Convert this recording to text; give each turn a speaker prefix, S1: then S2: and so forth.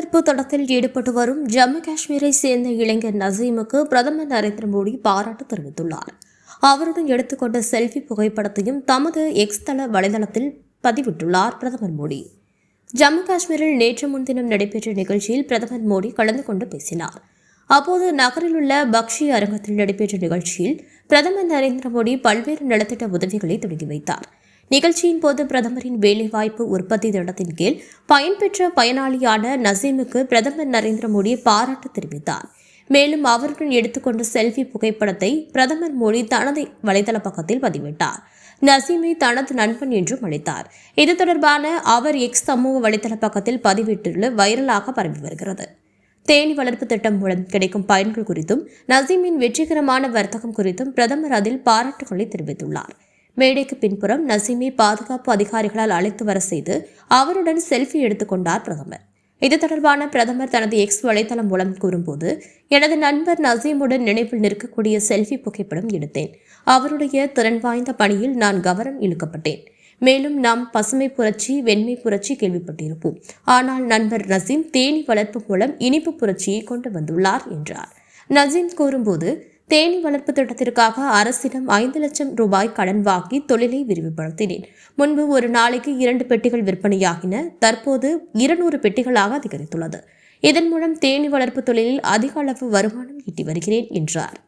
S1: கற்பழிப்பு தடத்தில் ஈடுபட்டு வரும் ஜம்மு காஷ்மீரை சேர்ந்த இளைஞர் நசீமுக்கு பிரதமர் நரேந்திர மோடி பாராட்டு தெரிவித்துள்ளார் அவருடன் எடுத்துக்கொண்ட செல்ஃபி புகைப்படத்தையும் தமது எக்ஸ் தள வலைதளத்தில் பதிவிட்டுள்ளார் பிரதமர் மோடி ஜம்மு காஷ்மீரில் நேற்று முன்தினம் நடைபெற்ற நிகழ்ச்சியில் பிரதமர் மோடி கலந்து கொண்டு பேசினார் அப்போது நகரில் உள்ள பக்ஷி அரங்கத்தில் நடைபெற்ற நிகழ்ச்சியில் பிரதமர் நரேந்திர மோடி பல்வேறு நலத்திட்ட உதவிகளை தொடங்கி வைத்தார் நிகழ்ச்சியின் போது பிரதமரின் வேலைவாய்ப்பு உற்பத்தி திட்டத்தின் கீழ் பயன்பெற்ற பயனாளியான நசீமுக்கு பிரதமர் நரேந்திர மோடி பாராட்டு தெரிவித்தார் மேலும் அவருடன் எடுத்துக்கொண்ட செல்ஃபி புகைப்படத்தை பிரதமர் மோடி தனது வலைதள பக்கத்தில் பதிவிட்டார் நசீமை தனது நண்பன் என்றும் அழைத்தார் இது தொடர்பான அவர் எக்ஸ் சமூக வலைதள பக்கத்தில் பதிவிட்டுள்ள வைரலாக பரவி வருகிறது தேனி வளர்ப்பு திட்டம் மூலம் கிடைக்கும் பயன்கள் குறித்தும் நசீமின் வெற்றிகரமான வர்த்தகம் குறித்தும் பிரதமர் அதில் பாராட்டுகளை தெரிவித்துள்ளார் மேடைக்கு பின்புறம் நசீமை பாதுகாப்பு அதிகாரிகளால் அழைத்து வர செய்து அவருடன் செல்ஃபி எடுத்துக்கொண்டார் பிரதமர் இது தொடர்பான பிரதமர் தனது எக்ஸ் வலைதளம் மூலம் கூறும்போது எனது நண்பர் நசீமுடன் நினைவில் நிற்கக்கூடிய செல்ஃபி புகைப்படம் எடுத்தேன் அவருடைய திறன் வாய்ந்த பணியில் நான் கவனம் இழுக்கப்பட்டேன் மேலும் நாம் பசுமை புரட்சி வெண்மை புரட்சி கேள்விப்பட்டிருப்போம் ஆனால் நண்பர் நசீம் தேனி வளர்ப்பு மூலம் இனிப்பு புரட்சியை கொண்டு வந்துள்ளார் என்றார் நசீம் கூறும்போது தேனி வளர்ப்பு திட்டத்திற்காக அரசிடம் ஐந்து லட்சம் ரூபாய் கடன் வாங்கி தொழிலை விரிவுபடுத்தினேன் முன்பு ஒரு நாளைக்கு இரண்டு பெட்டிகள் விற்பனையாகின தற்போது இருநூறு பெட்டிகளாக அதிகரித்துள்ளது இதன் மூலம் தேனி வளர்ப்பு தொழிலில் அதிக அளவு வருமானம் ஈட்டி வருகிறேன் என்றார்